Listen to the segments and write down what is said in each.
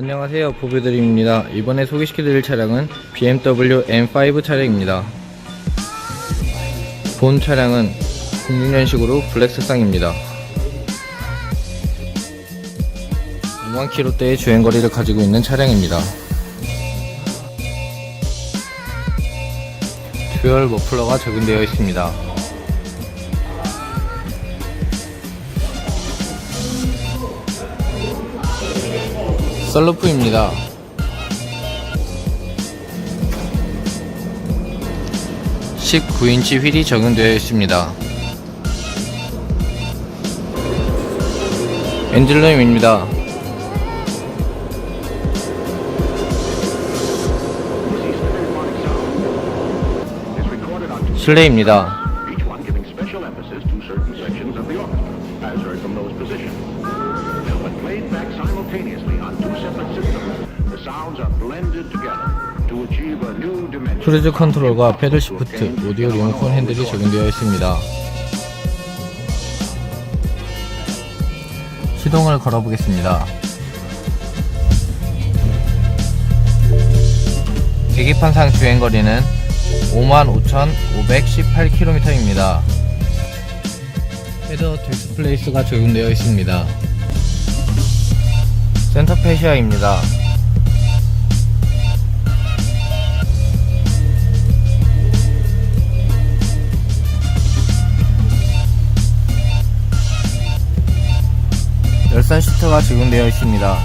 안녕하세요 보배드림입니다. 이번에 소개시켜드릴 차량은 BMW M5 차량입니다. 본 차량은 06년식으로 블랙 색상입니다. 5만 킬로대의 주행거리를 가지고 있는 차량입니다. 듀얼 머플러가 적용되어 있습니다 썰루프입니다. 19인치 휠이 적용되어 있습니다. two 실내입니다. Played back simultaneously on two separate systems, the sounds are blended together. 크루즈 컨트롤과 패들 시프트, 오디오 리모컨 핸들이 적용되어 있습니다. 시동을 걸어보겠습니다. 계기판상 주행거리는 55,518km입니다. 헤더 디스플레이스가 적용되어 있습니다. 센터 페시아입니다. 열선 시트가 적용되어 있습니다.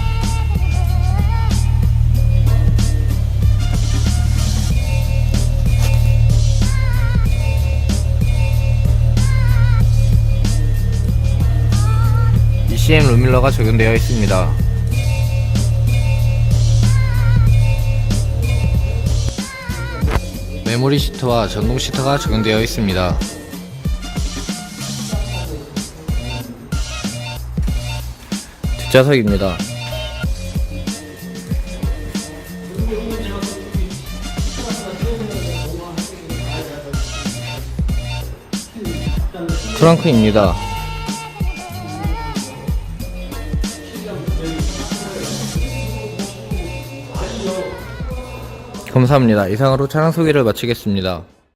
ECM 루밀러가 적용되어 있습니다. 메모리 시트와 전동 시트가 적용되어 있습니다. 뒷좌석입니다. 트렁크입니다. 감사합니다. 이상으로 차량 소개를 마치겠습니다.